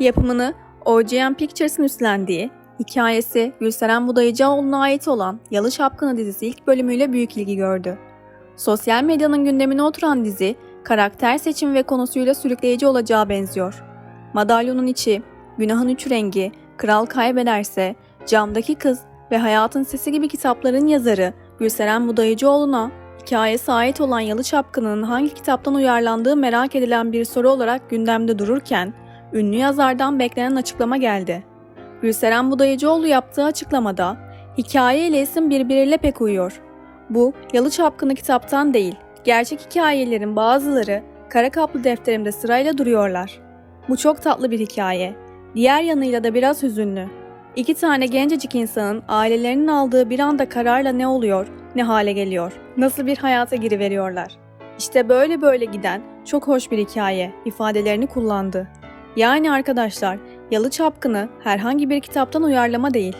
Yapımını OGM Pictures'ın üstlendiği, hikayesi Gülseren Budayıcıoğlu'na ait olan Yalı Çapkını dizisi ilk bölümüyle büyük ilgi gördü. Sosyal medyanın gündemine oturan dizi, karakter seçimi ve konusuyla sürükleyici olacağı benziyor. Madalyonun içi, Günahın Üç Rengi, Kral Kaybederse, Camdaki Kız ve Hayatın Sesi gibi kitapların yazarı Gülseren Budayıcıoğlu'na hikayesi ait olan Yalı Çapkını'nın hangi kitaptan uyarlandığı merak edilen bir soru olarak gündemde dururken, ünlü yazardan beklenen açıklama geldi. Gülseren Budayıcıoğlu yaptığı açıklamada, hikaye ile isim birbiriyle pek uyuyor. Bu, Yalı Çapkını kitaptan değil, gerçek hikayelerin bazıları kara kaplı defterimde sırayla duruyorlar. Bu çok tatlı bir hikaye. Diğer yanıyla da biraz hüzünlü. İki tane gencecik insanın ailelerinin aldığı bir anda kararla ne oluyor, ne hale geliyor, nasıl bir hayata giriveriyorlar. İşte böyle böyle giden çok hoş bir hikaye ifadelerini kullandı. Yani arkadaşlar, Yalı Çapkını herhangi bir kitaptan uyarlama değil.